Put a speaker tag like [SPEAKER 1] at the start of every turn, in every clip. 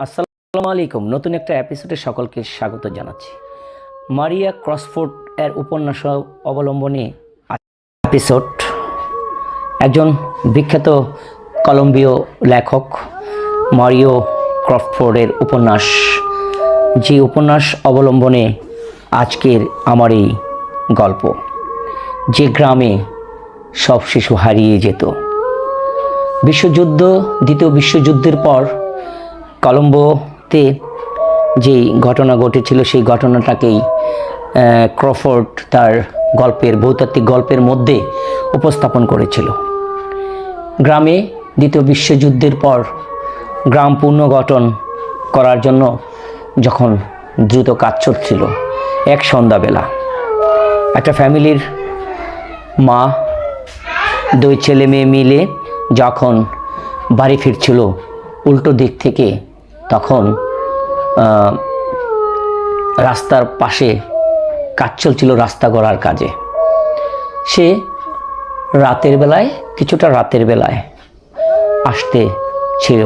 [SPEAKER 1] আসসালামু আলাইকুম। নতুন একটা এপিসোডে সকলকে স্বাগত জানাচ্ছি। মারিয়া ক্রসফোর্ড এর উপন্যাস অবলম্বনে এপিসোড একজন বিখ্যাত কলম্বীয় লেখক মারিও ক্রসফোর্ডের উপন্যাস। যে উপন্যাস অবলম্বনে আজকের আমার এই গল্প, যে গ্রামে সব শিশু হারিয়ে যেত। বিশ্বযুদ্ধ, দ্বিতীয় বিশ্বযুদ্ধের পর কলম্বোতে যে ঘটনা ঘটেছিল, সেই ঘটনাটাকেই ক্রফোর্ড তার গল্পের, ভৌতাত্ত্বিক গল্পের মধ্যে উপস্থাপন করেছিল। গ্রামে দ্বিতীয় বিশ্বযুদ্ধের পর গ্রাম পুনর্গঠন করার জন্য যখন দ্রুত কাজ চলছিল, এক সন্ধ্যাবেলা একটা ফ্যামিলির মা, দুই ছেলে মেয়ে মিলে যখন বাড়ি ফিরছিল, উল্টো দিক থেকে তখন রাস্তার পাশে কাজ চলছিল রাস্তা গড়ার কাজে। সে রাতের বেলায়, কিছুটা রাতের বেলায় আসতে ছিল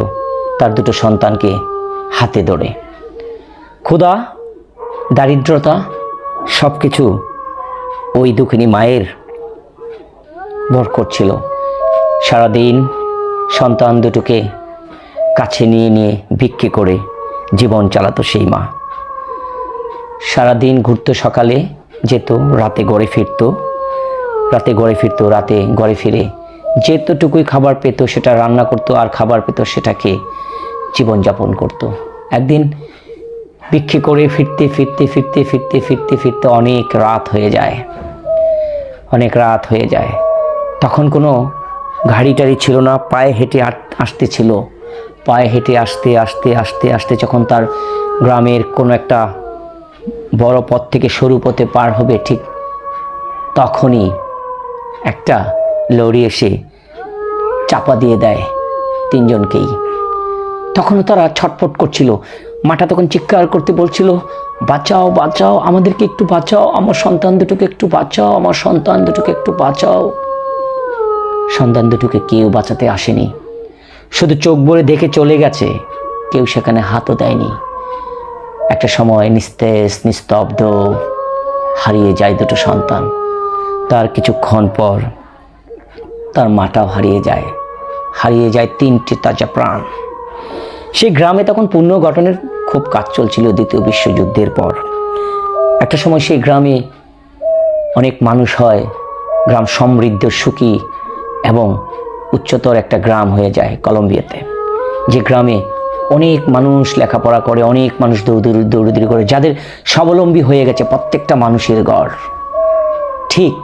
[SPEAKER 1] তার দুটো সন্তানকে হাতে ধরে। ক্ষুধা, দারিদ্রতা সব কিছু ওই দুঃখিনী মায়ের ভর করছিল। সারাদিন সন্তান দুটোকে কাছে নিয়ে নিয়ে ভিক্ষে করে জীবন চালাতো সেই মা। সারাদিন ঘুরতো সকালে, যেত, রাতে গড়ে ফিরতো। রাতে গড়ে ফিরতো, রাতে গড়ে ফিরে যেতটুকুই খাবার পেত সেটা রান্না করতো আর খাবার পেতো সেটাকে জীবনযাপন করতো। একদিন ভিক্ষে করে ফিরতে ফিরতে ফিরতে ফিরতে ফিরতে ফিরতে অনেক রাত হয়ে যায়। অনেক রাত হয়ে যায়। তখন কোনো গাড়ি টাড়ি ছিল না, পায়ে হেঁটে আট- আসতে ছিল। পায়ে হেঁটে আসতে আসতে আসতে আসতে যখন তার গ্রামের কোনো একটা বড় পথ থেকে সরু পথে পার হবে ঠিক তখনই একটা লরি এসে চাপা দিয়ে দেয় তিনজনকেই। তখনও তারা ছটফট করছিল। মাটা তখন চিৎকার করতে বলছিল, বাঁচাও বাঁচাও, আমাদেরকে একটু বাঁচাও, আমার সন্তান দুটোকে একটু বাঁচাও, আমার সন্তান দুটোকে একটু বাঁচাও। সন্তান দুটোকে কেউ বাঁচাতে আসেনি। শুধু চোখ ভরে দেখে চলে গেছে। কেউ সেখানে হাতও দেয়নি। একটা সময় নিস্তেজ, নিস্তব্ধ, হারিয়ে যায় দুটো সন্তান। তার কিছুক্ষণ পর তার মাটাও হারিয়ে যায়। হারিয়ে যায় তিনটে তাজা প্রাণ। সেই গ্রামে তখন পুনর্গঠনের খুব কাজ চলছিল দ্বিতীয় বিশ্বযুদ্ধের পর। একটা সময় সেই গ্রামে অনেক মানুষ হয়। গ্রাম সমৃদ্ধ, সুখী এবং উচ্চতর একটা গ্রাম হয়ে যায় কলম্বিয়াতে। যে গ্রামে অনেক মানুষ লেখাপড়া করে, অনেক মানুষ দৌড়দৌড়ি দৌড়দৌড়ি করে, যাদের স্বাবলম্বী হয়ে গেছে প্রত্যেকটা মানুষের গড়। ঠিক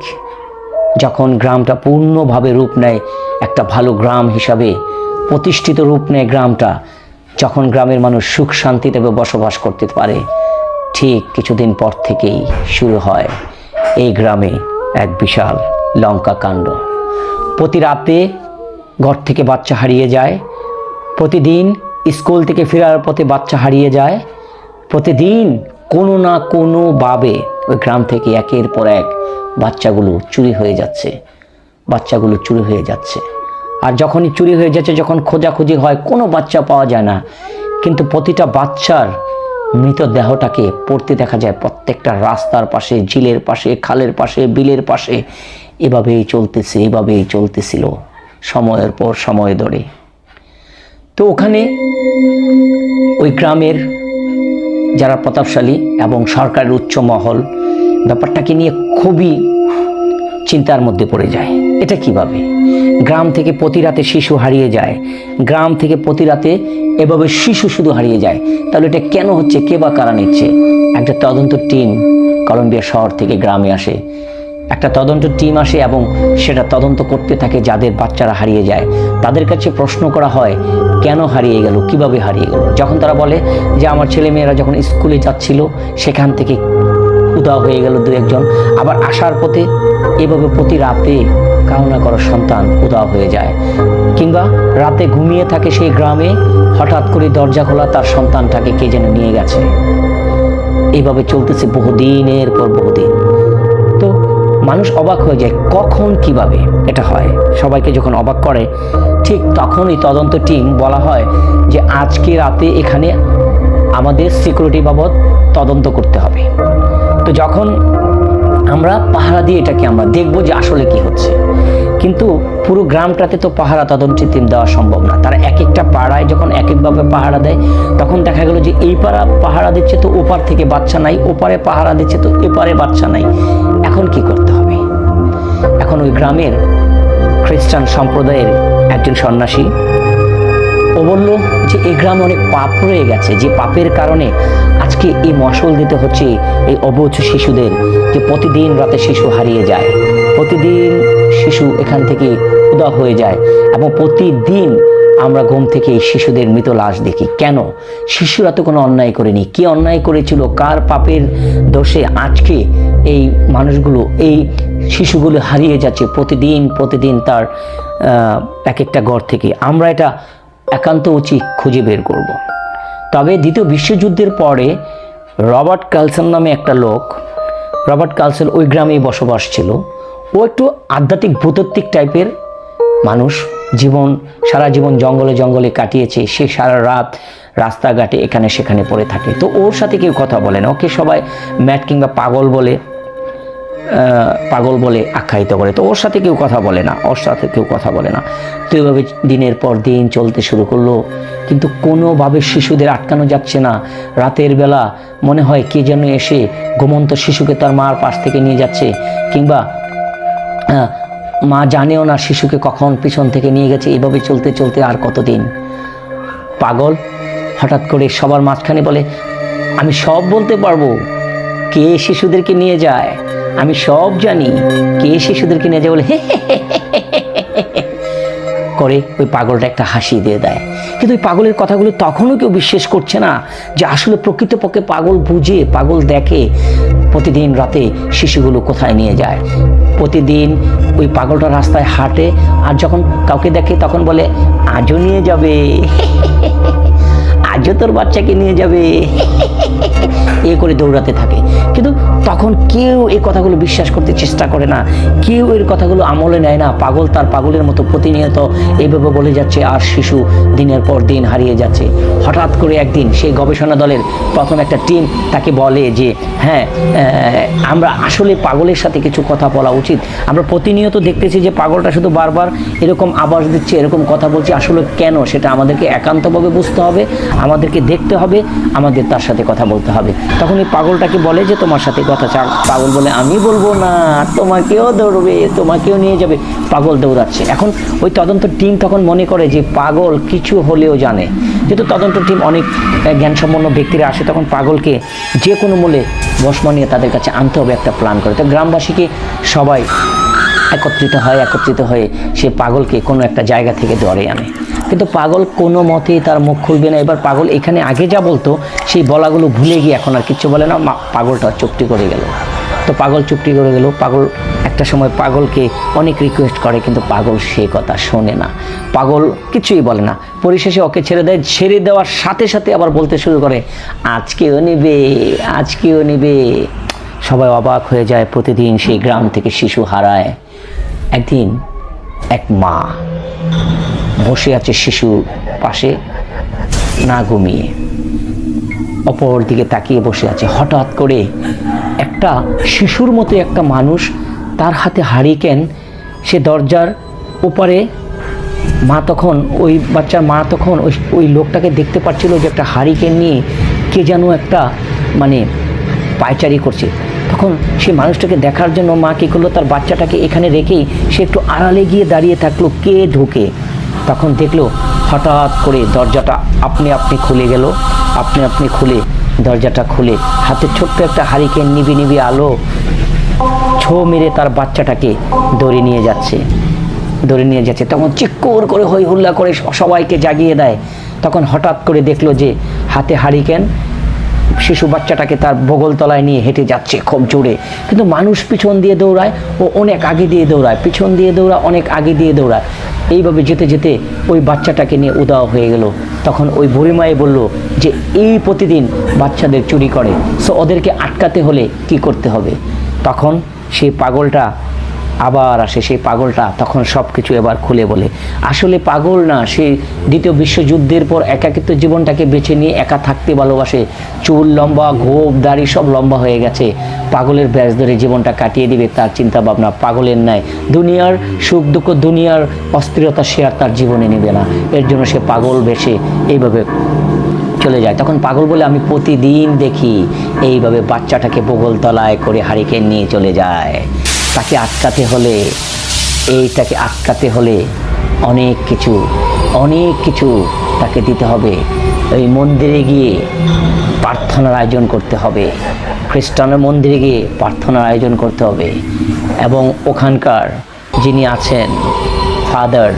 [SPEAKER 1] যখন গ্রামটা পূর্ণভাবে রূপ নেয়, একটা ভালো গ্রাম হিসাবে প্রতিষ্ঠিত রূপ নেয় গ্রামটা, যখন গ্রামের মানুষ সুখ শান্তিতে বসবাস করতে পারে, ঠিক কিছুদিন পর থেকেই শুরু হয় এই গ্রামে এক বিশাল লঙ্কা কাণ্ড। প্রতি রাতে ঘর থেকে বাচ্চা হারিয়ে যায়। প্রতিদিন স্কুল থেকে ফেরার পথে বাচ্চা হারিয়ে যায়। প্রতিদিন কোনো না কোনোভাবে ওই গ্রাম থেকে একের পর এক বাচ্চাগুলো চুরি হয়ে যাচ্ছে। বাচ্চাগুলো চুরি হয়ে যাচ্ছে। আর যখনই চুরি হয়ে যাচ্ছে, যখন খোঁজাখুঁজি হয়, কোনো বাচ্চা পাওয়া যায় না। কিন্তু প্রতিটা বাচ্চার মৃতদেহটাকে পড়তে দেখা যায় প্রত্যেকটা রাস্তার পাশে, ঝিলের পাশে, খালের পাশে, বিলের পাশে। এভাবেই চলতেছে, এভাবেই চলতেছিল। সময়ের পর সময় ধরে। তো ওখানে ওই গ্রামের যারা প্রতাপশালী এবং সরকারের উচ্চ মহল, ব্যাপারটাকে নিয়ে খুবই চিন্তার মধ্যে পড়ে যায়। এটা কীভাবে? গ্রাম থেকে প্রতি রাতে শিশু হারিয়ে যায়। গ্রাম থেকে প্রতি রাতে এভাবে শিশু শুধু হারিয়ে যায়। তাহলে এটা কেন হচ্ছে? কে বা কারা নিচ্ছে? একটা তদন্ত টিম কলম্বিয়া শহর থেকে গ্রামে আসে। একটা তদন্ত টিম আসে এবং সেটা তদন্ত করতে থাকে যাদের বাচ্চারা হারিয়ে যায়। তাদের কাছে প্রশ্ন করা হয়, কেন হারিয়ে গেল? কীভাবে হারিয়ে গেল? যখন তারা বলে যে, আমার ছেলে মেয়েরা যখন স্কুলে যাচ্ছিল, সেখান থেকে উদাও হয়ে গেল দু একজন। আবার আসার পথে এভাবে প্রতি রাতে কামনা করা সন্তান উদাও হয়ে যায়। কিংবা রাতে ঘুমিয়ে থাকে সেই গ্রামে, হঠাৎ করে দরজা খোলা, তার সন্তানটাকে কে যেন নিয়ে গেছে। এইভাবে চলতেছে বহুদিনের পর বহুদিন। মানুষ অবাক হয়ে যায়, কখন কীভাবে এটা হয়? সবাইকে যখন অবাক করে, ঠিক তখনই তদন্ত টিম বলা হয় যে আজকে রাতে এখানে আমাদের সিকিউরিটি বাবদ তদন্ত করতে হবে। তো যখন আমরা পাহারা দিয়ে এটাকে আমরা দেখব যে আসলে কি হচ্ছে। কিন্তু পুরো গ্রামটাতে তো পাহারা তদন্তের টিম দেওয়া সম্ভব না। তারা এক একটা পাড়ায় যখন এক একভাবে পাহারা দেয়, তখন দেখা গেল যে এই পাড়া পাহারা দিচ্ছে তো ওপার থেকে বাচ্চা নাই, ওপারে পাহারা দিচ্ছে তো এপারে বাচ্চা নাই। এখন কি করতে হবে? এখন ওই গ্রামের খ্রিস্টান সম্প্রদায়ের একজন সন্ন্যাসী, ও বলল যে এই গ্রামে অনেক পাপ রয়ে গেছে, যে পাপের কারণে আজকে এই মশল দিতে হচ্ছে এই অবুঝ শিশুদের, যে প্রতিদিন রাতে শিশু হারিয়ে যায়। প্রতিদিন শিশু এখান থেকে উদা হয়ে যায় এবং প্রতিদিন আমরা ঘুম থেকে শিশুদের মৃত লাশ দেখি। কেন? শিশুরা তো কোনো অন্যায় করেনি। কে অন্যায় করেছিল? কার পাপের দোষে আজকে এই মানুষগুলো, এই শিশুগুলো হারিয়ে যাচ্ছে প্রতিদিন প্রতিদিন তার এক একটা ঘর থেকে। আমরা এটা একান্ত উচিত খুঁজে বের করব। তবে দ্বিতীয় বিশ্বযুদ্ধের পরে রবার্ট কালসন নামে একটা লোক, রবার্ট কালসন ওই গ্রামেই বসবাস ছিল। ও একটু আধ্যাত্মিক ভূতাত্ত্বিক টাইপের মানুষ। জীবন, সারা জীবন জঙ্গলে জঙ্গলে কাটিয়েছে, সে সারা রাত রাস্তাঘাটে এখানে সেখানে পড়ে থাকে। তো ওর সাথে কেউ কথা বলে না, ওকে সবাই ম্যাট কিংবা পাগল বলে পাগল বলে আখ্যায়িত করে। তো ওর সাথে কেউ কথা বলে না, ওর সাথে কেউ কথা বলে না। তো এভাবে দিনের পর দিন চলতে শুরু করল। কিন্তু কোনোভাবে শিশুদের আটকানো যাচ্ছে না। রাতের বেলা মনে হয় কে যেন এসে ঘুমন্ত শিশুকে তার মার পাশ থেকে নিয়ে যাচ্ছে, কিংবা মা জানেও না শিশুকে কখন পিছন থেকে নিয়ে গেছে এভাবে চলতে চলতে আর কতদিন পাগল হঠাৎ করে সবার মাঝখানে বলে আমি সব বলতে পারব কে শিশুদেরকে নিয়ে যায় আমি সব জানি কে শিশুদেরকে নিয়ে যায় বলে হে হে হে করে ওই পাগলটা একটা হাসি দিয়ে দেয়। কিন্তু ওই পাগলের কথাগুলো তখনও কেউ বিশ্বাস করছে না যে আসলে প্রকৃতপক্ষে পাগল বুঝে, পাগল দেখে প্রতিদিন রাতে শিশুগুলো কোথায় নিয়ে যায়। প্রতিদিন ওই পাগলটা রাস্তায় হাঁটে আর যখন কাউকে দেখে তখন বলে, আজও নিয়ে যাবে, আজও তোর বাচ্চাকে নিয়ে যাবে। এ করে দৌড়াতে থাকে। কিন্তু তখন কেউ এই কথাগুলো বিশ্বাস করতে চেষ্টা করে না। কেউ এর কথাগুলো আমলে নেয় না। পাগল তার পাগলের মতো প্রতিনিয়ত এইভাবে বলে যাচ্ছে আর শিশু দিনের পর দিন হারিয়ে যাচ্ছে। হঠাৎ করে একদিন সেই গবেষণা দলের প্রথম একটা টিম তাকে বলে যে হ্যাঁ আমরা আসলে পাগলের সাথে কিছু কথা বলা উচিত। আমরা প্রতিনিয়ত দেখতেছি যে পাগলটা শুধু বারবার এরকম আবাস দিচ্ছে, এরকম কথা বলছে। আসলে কেন? সেটা আমাদেরকে একান্তভাবে বুঝতে হবে, আমাদেরকে দেখতে হবে, আমাদের তার সাথে কথা বলতে হবে। তখন এই পাগলটাকে বলে যে তোমার সাথে কথা চাল পাগল বলে আমি বলব না, তোমাকেও দৌড়বে তোমাকেও নিয়ে যাবে। পাগল দৌড়াচ্ছে। এখন ওই তদন্ত টিম তখন মনে করে যে পাগল কিছু হলেও জানে। যেহেতু তদন্ত টিম অনেক জ্ঞানসম্পন্ন ব্যক্তিরা আসে, তখন পাগলকে যে কোনো মূলে বসমা নিয়ে তাদের কাছে আনতে হবে একটা প্ল্যান করে। তো গ্রামবাসীকে সবাই একত্রিত হয়, একত্রিত হয়ে সে পাগলকে কোনো একটা জায়গা থেকে ধরে আনে। কিন্তু পাগল কোনো মতেই তার মুখ খুলবে না। এবার পাগল এখানে আগে যা বলতো, সেই বলাগুলো ভুলে গিয়ে এখন আর কিচ্ছু বলে না। পাগলটা চুপটি করে গেল। তো পাগল চুপটি করে গেল। পাগল একটা সময় পাগলকে অনেক রিকোয়েস্ট করে, কিন্তু পাগল সে কথা শোনে না। পাগল কিছুই বলে না। পরিশেষে ওকে ছেড়ে দেয়। ছেড়ে দেওয়ার সাথে সাথে আবার বলতে শুরু করে, আজকেও নেবে আজকেও নেবে। সবাই অবাক হয়ে যায়। প্রতিদিন সেই গ্রাম থেকে শিশু হারায়। একদিন এক মা বসে আছে শিশুর পাশে, না ঘুমিয়ে। অপর দিকে তাকিয়ে বসে আছে। হঠাৎ করে একটা শিশুর মতো একটা মানুষ তার হাতে হারিকেন, সে দরজার ওপারে মা তখন ওই বাচ্চার মা তখন ওই ওই লোকটাকে দেখতে পাচ্ছিল যে একটা হারিকেন নিয়ে কে যেন একটা মানে পায়চারি করছে। তখন সে মানুষটাকে দেখার জন্য মা কী করল? তার বাচ্চাটাকে এখানে রেখেই সে একটু আড়ালে গিয়ে দাঁড়িয়ে থাকল। কে ঢোকে? তখন দেখল হঠাৎ করে দরজাটা আপনি আপনি খুলে গেল। আপনি আপনি খুলে দরজাটা খুলে হাতে ছোট্ট একটা হারিকেন নিবি নিবি আলো ছো মেরে তার বাচ্চাটাকে দড়ি নিয়ে যাচ্ছে। দড়ি নিয়ে যাচ্ছে। তখন চিক্কর করে হই হুল্লা করে সবাইকে জাগিয়ে দেয়। তখন হঠাৎ করে দেখল যে হাতে হারিকেন, শিশু বাচ্চাটাকে তার বগল তলায় নিয়ে হেঁটে যাচ্ছে খুব জোরে। কিন্তু মানুষ পিছন দিয়ে দৌড়ায় ও অনেক আগে দিয়ে দৌড়ায়। পিছন দিয়ে দৌড়ায় অনেক আগে দিয়ে দৌড়ায়। এইভাবে যেতে যেতে ওই বাচ্চাটাকে নিয়ে উদাও হয়ে গেল। তখন ওই বুড়িমায়ে বলল যে, এই প্রতিদিন বাচ্চাদের চুরি করে সো ওদেরকে আটকাতে হলে কি করতে হবে? তখন সেই পাগলটা আবার আসে সেই পাগলটা, তখন সব কিছু এবার খুলে বলে। আসলে পাগল না, সে দ্বিতীয় বিশ্বযুদ্ধের পর একাকিত্ব জীবনটাকে বেছে নিয়ে একা থাকতে ভালোবাসে। চুল লম্বা, গোপ, দাড়ি সব লম্বা হয়ে গেছে। পাগলের ব্যাস ধরে জীবনটা কাটিয়ে দিবে, তার চিন্তা ভাবনা পাগলের ন্যায় দুনিয়ার সুখ দুঃখ, দুনিয়ার অস্থিরতা সে আর তার জীবনে নেবে না। এর জন্য সে পাগল বেশে এইভাবে চলে যায়। তখন পাগল বলে, আমি প্রতিদিন দেখি, এইভাবে বাচ্চাটাকে বগল তলায় করে হারিকেন নিয়ে চলে যায়। তাকে আটকাতে হলে, এইটাকে আটকাতে হলে অনেক কিছু অনেক কিছু তাকে দিতে হবে। ওই মন্দিরে গিয়ে প্রার্থনার আয়োজন করতে হবে। খ্রিস্টানের মন্দিরে গিয়ে প্রার্থনার আয়োজন করতে হবে। এবং ওখানকার যিনি আছেন, ফাদার,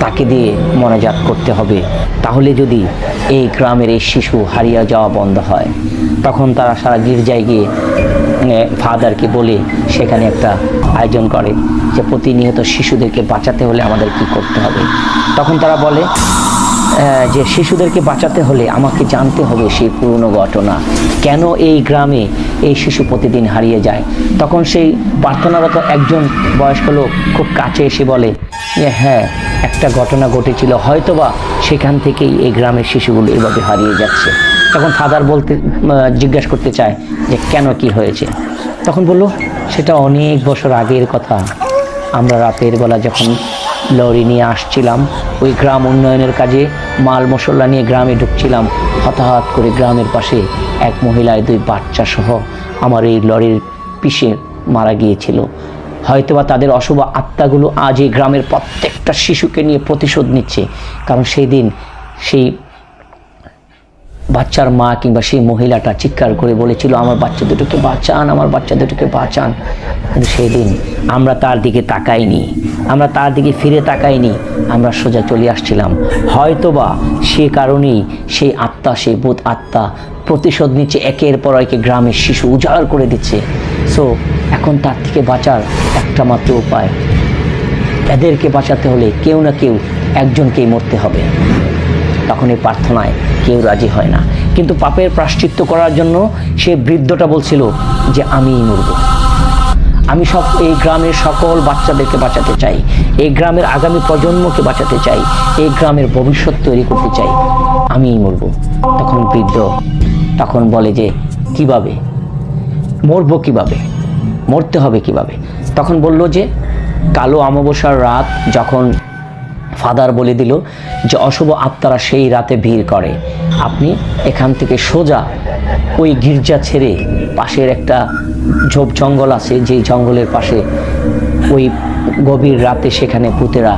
[SPEAKER 1] তাকে দিয়ে মনাজাত করতে হবে। তাহলে যদি এই গ্রামের এই শিশু হারিয়ে যাওয়া বন্ধ হয়, তখন তারা সারা গির্জায় গিয়ে ফাদারকে বলে সেখানে একটা আয়োজন করে যে প্রতিনিয়ত শিশুদেরকে বাঁচাতে হলে আমাদের কি করতে হবে। তখন তারা বলে যে শিশুদেরকে বাঁচাতে হলে আমাকে জানতে হবে সেই পুরনো ঘটনা। কেন এই গ্রামে এই শিশু প্রতিদিন হারিয়ে যায়? তখন সেই প্রার্থনারত একজন বয়স্ক লোক খুব কাছে এসে বলে যে হ্যাঁ একটা ঘটনা ঘটেছিল। হয়তোবা সেখান থেকেই এই গ্রামের শিশুগুলো এভাবে হারিয়ে যাচ্ছে। তখন ফাদার বলতে জিজ্ঞাসা করতে চায় যে কেন কি হয়েছে? তখন বলল, সেটা অনেক বছর আগের কথা। আমরা রাতের বেলা যখন লরি নিয়ে আসছিলাম, ওই গ্রাম উন্নয়নের কাজে মাল মশলা নিয়ে গ্রামে ঢুকছিলাম হতাহত করে গ্রামের পাশে এক মহিলায় দুই বাচ্চা সহ আমার এই লরির পিষে মারা গিয়েছিল। হয়তোবা তাদের অশুভ আত্মাগুলো আজ এই গ্রামের প্রত্যেকটা শিশুকে নিয়ে প্রতিশোধ নিচ্ছে, কারণ সেই দিন সেই বাচ্চার মা কিংবা সেই মহিলাটা চিৎকার করে বলেছিল, আমার বাচ্চা দুটোকে বাঁচান, আমার বাচ্চা দুটোকে বাঁচান। কিন্তু সেই দিন আমরা তার দিকে তাকাইনি, আমরা তার দিকে ফিরে তাকাইনি, আমরা সোজা চলে আসছিলাম। হয়তোবা সে কারণেই সেই আত্মা, সেই বোধ আত্মা প্রতিশোধ নিচ্ছে, একের পর একে গ্রামের শিশু উজাড় করে দিচ্ছে। সো এখন তার থেকে বাঁচার একটা মাত্র উপায়, এদেরকে বাঁচাতে হলে কেউ না কেউ একজনকেই মরতে হবে। তখন এই প্রার্থনায় কেউ রাজি হয় না। কিন্তু পাপের প্রাশ্চিত্য করার জন্য সে বৃদ্ধটা বলছিল যে, আমিই মরব। আমি সব, এই গ্রামের সকল বাচ্চাদেরকে বাঁচাতে চাই। এই গ্রামের আগামী প্রজন্মকে বাঁচাতে চাই। এই গ্রামের ভবিষ্যৎ তৈরি করতে চাই। আমিই মরব। তখন বৃদ্ধ তখন বলে যে, কীভাবে? মরবো কীভাবে? মরতে হবে কীভাবে? তখন বলল যে, কালো অমাবস্যার রাত যখন ফাদার বলে দিল যে, অশুভ আত্মারা সেই রাতে ভিড় করে। আপনি এখান থেকে সোজা ওই গির্জা ছেড়ে পাশের একটা ঝোপ জঙ্গল আছে, যেই জঙ্গলের পাশে ওই গভীর রাতে সেখানে পুতেরা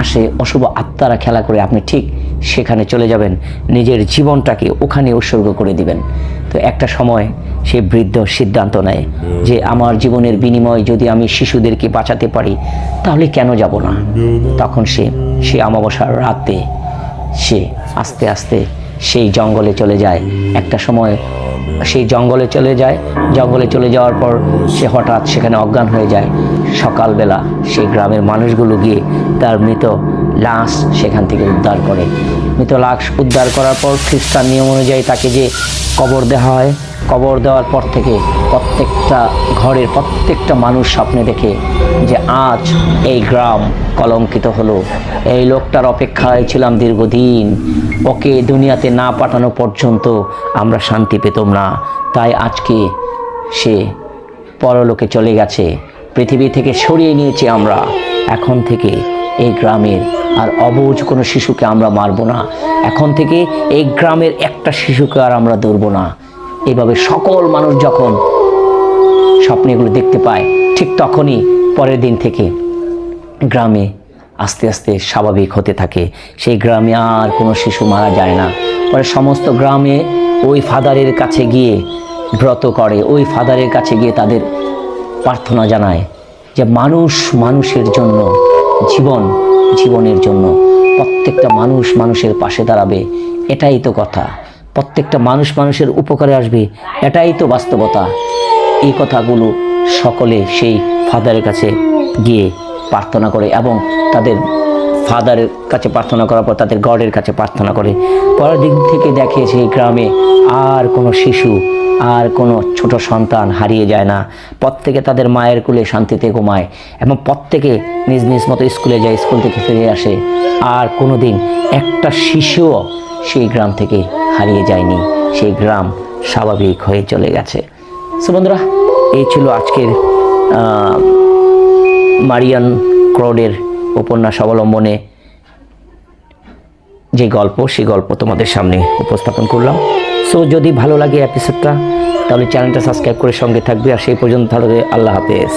[SPEAKER 1] আসে, অশুভ আত্মারা খেলা করে। আপনি ঠিক সেখানে চলে যাবেন, নিজের জীবনটাকে ওখানে উৎসর্গ করে দিবেন। তো একটা সময় সে বৃদ্ধ সিদ্ধান্ত নেয় যে আমার জীবনের বিনিময় যদি আমি শিশুদেরকে বাঁচাতে পারি, তাহলে কেন যাব না? তখন সে সে অমাবস্যার রাতে সে আস্তে আস্তে সেই জঙ্গলে চলে যায়। একটা সময় সেই জঙ্গলে চলে যায়। জঙ্গলে চলে যাওয়ার পর সে হঠাৎ সেখানে অজ্ঞান হয়ে যায়। সকালবেলা সেই গ্রামের মানুষগুলো গিয়ে তার মৃত লাশ সেখান থেকে উদ্ধার করে। মৃত লাশ উদ্ধার করার পর খ্রিস্টান নিয়ম অনুযায়ী তাকে যে কবর দেওয়া হয় কবর দেওয়ার পর থেকে প্রত্যেকটা ঘরের প্রত্যেকটা মানুষ স্বপ্নে দেখে যে আজ এই গ্রাম কলঙ্কিত হলো। এই লোকটার অপেক্ষায় ছিলাম দীর্ঘদিন। ওকে দুনিয়াতে না পাঠানো পর্যন্ত আমরা শান্তি পেতাম না। তাই আজকে সে পরলোকে চলে গেছে। পৃথিবী থেকে সরিয়ে নিয়েছি আমরা। এখন থেকে এই গ্রামের আর অবুঝ কোনো শিশুকে আমরা মারব না। এখন থেকে এই গ্রামের একটা শিশুকে আর আমরা ধরবো না। এভাবে সকল মানুষ যখন স্বপ্নে এগুলো দেখতে পায়, ঠিক তখনই পরের দিন থেকে গ্রামে আস্তে আস্তে স্বাভাবিক হতে থাকে। সেই গ্রামে আর কোনো শিশু মারা যায় না। পরে সমস্ত গ্রামে ওই ফাদারের কাছে গিয়ে ব্রত করে। ওই ফাদারের কাছে গিয়ে তাদের প্রার্থনা জানায় যে, মানুষ মানুষের জন্য, জীবন জীবনের জন্য, প্রত্যেকটা মানুষ মানুষের পাশে দাঁড়াবে। এটাই তো কথা। প্রত্যেকটা মানুষ মানুষের উপকারে আসবে, এটাই তো বাস্তবতা। এই কথাগুলো সকলে সেই ফাদারের কাছে গিয়ে প্রার্থনা করে এবং তাদের ফাদারের কাছে প্রার্থনা করার পর তাদের গডের কাছে প্রার্থনা করে। পরের দিক থেকে দেখে সেই গ্রামে আর কোনো শিশু, আর কোনো ছোট সন্তান হারিয়ে যায় না। প্রত্যেকে তাদের মায়ের কুলে শান্তিতে ঘুমায় এবং প্রত্যেকে নিজ নিজ মতো স্কুলে যায়, স্কুল থেকে ফিরে আসে। আর কোনো দিন একটা শিশুও সেই গ্রাম থেকে হারিয়ে যায়নি। সেই গ্রাম স্বাভাবিক হয়ে চলে গেছে। সো বন্ধুরা, এই ছিল আজকের মারিয়ান ক্রোডের উপন্যাস অবলম্বনে যে গল্প সেই গল্প তোমাদের সামনে উপস্থাপন করলাম। সো যদি ভালো লাগে এপিসোডটা, তাহলে চ্যানেলটা সাবস্ক্রাইব করে সঙ্গে থাকবে। আর সেই পর্যন্ত তাহলে আল্লাহ হাফেজ।